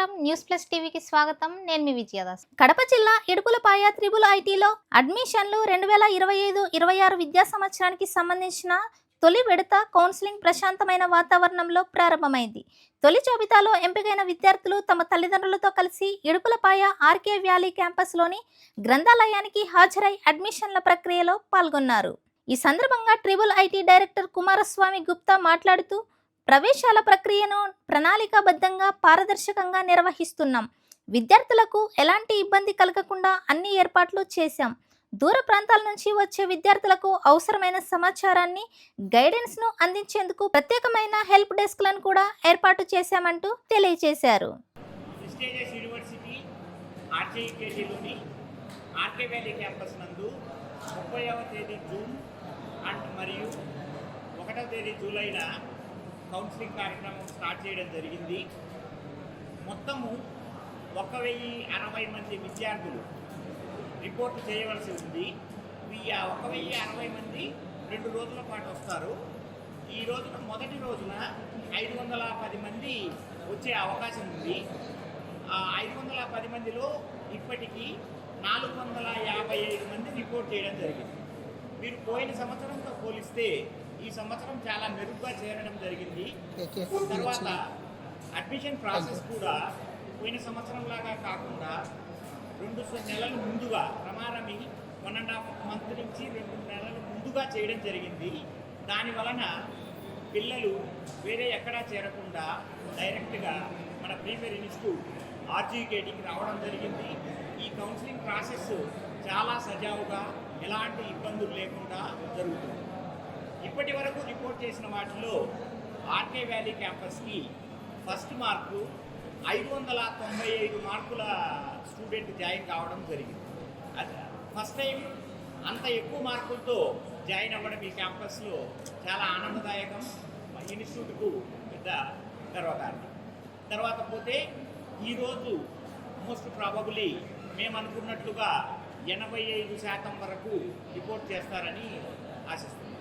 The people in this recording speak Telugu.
నమస్కారం. న్యూస్ ప్లస్ టీవీకి స్వాగతం. నేను మీ విజయదాస్. కడప జిల్లా ఇడుపులపాయ త్రిబుల్ ఐటీలో అడ్మిషన్లు రెండు వేల ఇరవై ఐదు ఇరవై ఆరు విద్యా సంవత్సరానికి సంబంధించిన తొలి విడత కౌన్సిలింగ్ ప్రశాంతమైన వాతావరణంలో ప్రారంభమైంది. తొలి జాబితాలో ఎంపికైన విద్యార్థులు తమ తల్లిదండ్రులతో కలిసి ఇడుపులపాయ ఆర్కే వ్యాలీ క్యాంపస్లోని గ్రంథాలయానికి హాజరై అడ్మిషన్ల ప్రక్రియలో పాల్గొన్నారు. ఈ సందర్భంగా triple IT director Kumaraswamy Gupta మాట్లాడుతూ ప్రవేశాల ప్రక్రియను ప్రణాళికాబద్ధంగా పారదర్శకంగా నిర్వహిస్తున్నాం. విద్యార్థులకు ఎలాంటి ఇబ్బంది కలగకుండా అన్ని ఏర్పాట్లు చేశాం. దూర ప్రాంతాల నుంచి వచ్చే విద్యార్థులకు అవసరమైన సమాచారాన్ని గైడెన్స్ను అందించేందుకు ప్రత్యేకమైన హెల్ప్ డెస్క్లను కూడా ఏర్పాటు చేశామంటూ తెలియజేశారు. ఆర్కే వ్యాలీ క్యాంపస్ నందు ముప్పైవ తేదీ జూన్ అండ్ మరియు ఒకటవ తేదీ జూలైన కౌన్సిలింగ్ కార్యక్రమం స్టార్ట్ చేయడం జరిగింది. మొత్తము ఒక వెయ్యి అరవై మంది విద్యార్థులు రిపోర్ట్ చేయవలసి ఉంది. ఈ ఒక వెయ్యి అరవై మంది రెండు రోజుల పాటు వస్తారు. ఈ రోజున మొదటి రోజున ఐదు వందల పది మంది వచ్చే అవకాశం ఉంది. ఆ ఐదు వందల పది మందిలో ఇప్పటికీ నాలుగు వందల యాభై ఐదు మంది రిపోర్ట్ చేయడం జరిగింది. మీరు పోయిన సంవత్సరంతో పోలిస్తే ఈ సంవత్సరం చాలా మెరుగ్గా చేరడం జరిగింది. తర్వాత అడ్మిషన్ ప్రాసెస్ కూడా పోయిన సంవత్సరం లాగా కాకుండా రెండు నెలల ముందుగా ప్రమాణమి వన్ అండ్ హాఫ్ మంత్ నుంచి రెండు నెలల ముందుగా చేయడం జరిగింది. దాని వలన పిల్లలు వేరే ఎక్కడా చేరకుండా డైరెక్ట్గా మన ప్రీమియర్ ఇన్స్టిట్యూట్ ఆర్జీకేటీకి రావడం జరిగింది. ఈ కౌన్సిలింగ్ ప్రాసెస్ చాలా సజావుగా ఎలాంటి ఇబ్బందులు లేకుండా జరుగుతుంది. ఇప్పటి వరకు రిపోర్ట్ చేసిన వాటిలో ఆర్కే వ్యాలీ క్యాంపస్కి ఫస్ట్ మార్కు ఐదు వందల తొంభై ఐదు మార్కుల స్టూడెంట్ జాయిన్ కావడం జరిగింది. అది ఫస్ట్ టైం అంత ఎక్కువ మార్కులతో జాయిన్ అవ్వడం ఈ క్యాంపస్లో చాలా ఆనందదాయకం. ఇన్స్టిట్యూట్కు పెద్ద గర్వకారణం. తర్వాత పోతే ఈరోజు మోస్ట్ ప్రాబబులీ మేము అనుకున్నట్లుగా ఎనభై ఐదు శాతం వరకు రిపోర్ట్ చేస్తారని ఆశిస్తున్నాం.